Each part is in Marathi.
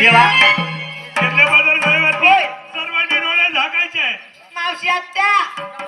देवा. सर्वांनी डोळे झाकायचे. मावशी आत्या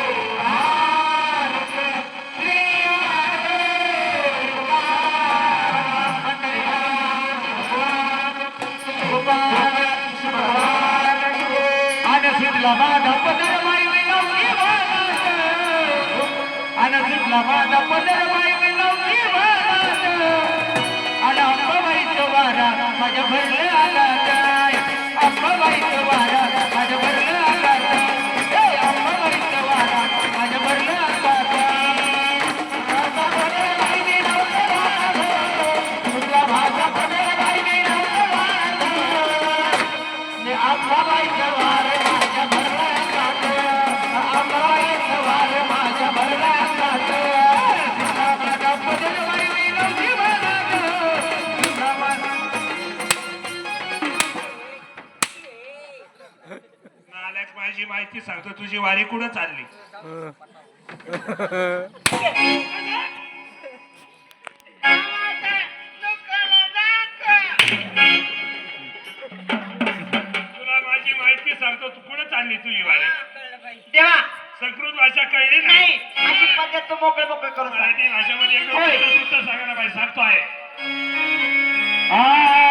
आणि माझा पदर बाई विनवली आणि सुटला माझा पदर बाई विनवली आणि अंबाबाईचं वारा माझ्या भरलं आला. माहिती सांगतो तुझी वारी कुठं चालली? तुला माझी माहिती सांगतो तू कुठं चालली तुझी वारी. देवा! संस्कृत भाषा कळली नाही नाही अशी पद्धत तू मोकळे मोकळे करून मराठी भाषेमध्ये एक होय. सुद्धा सांगतो आहे आ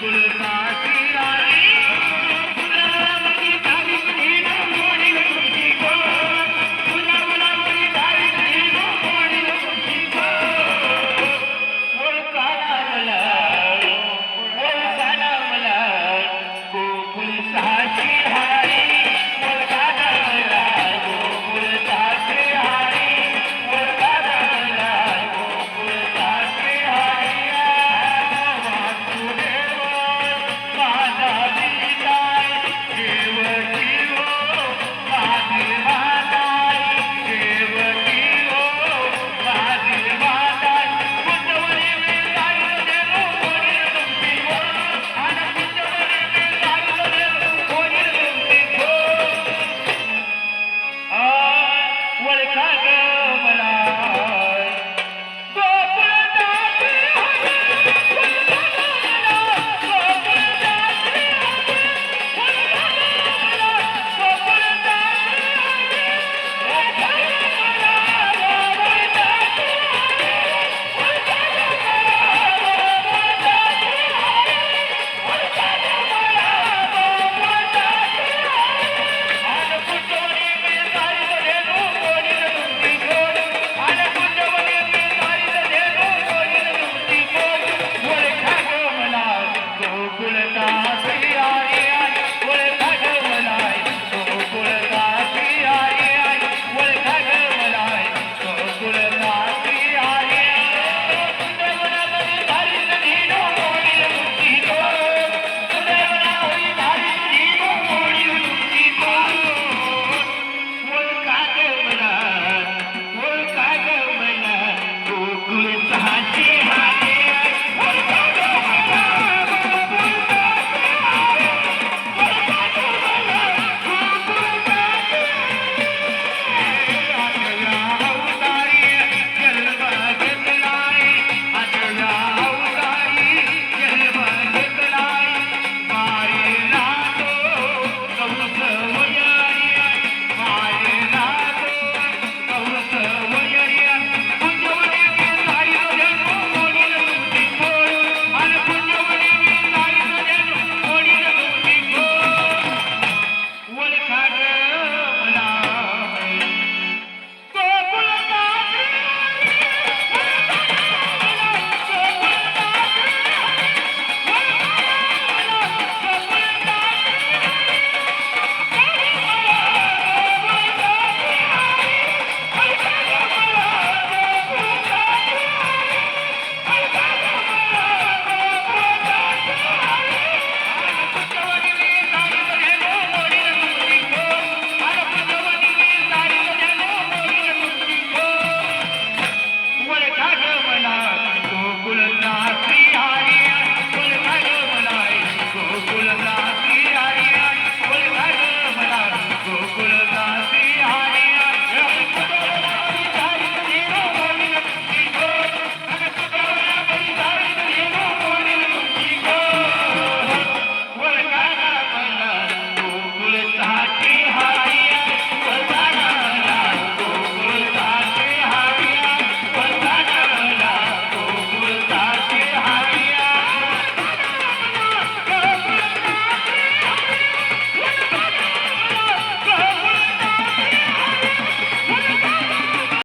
সকল পা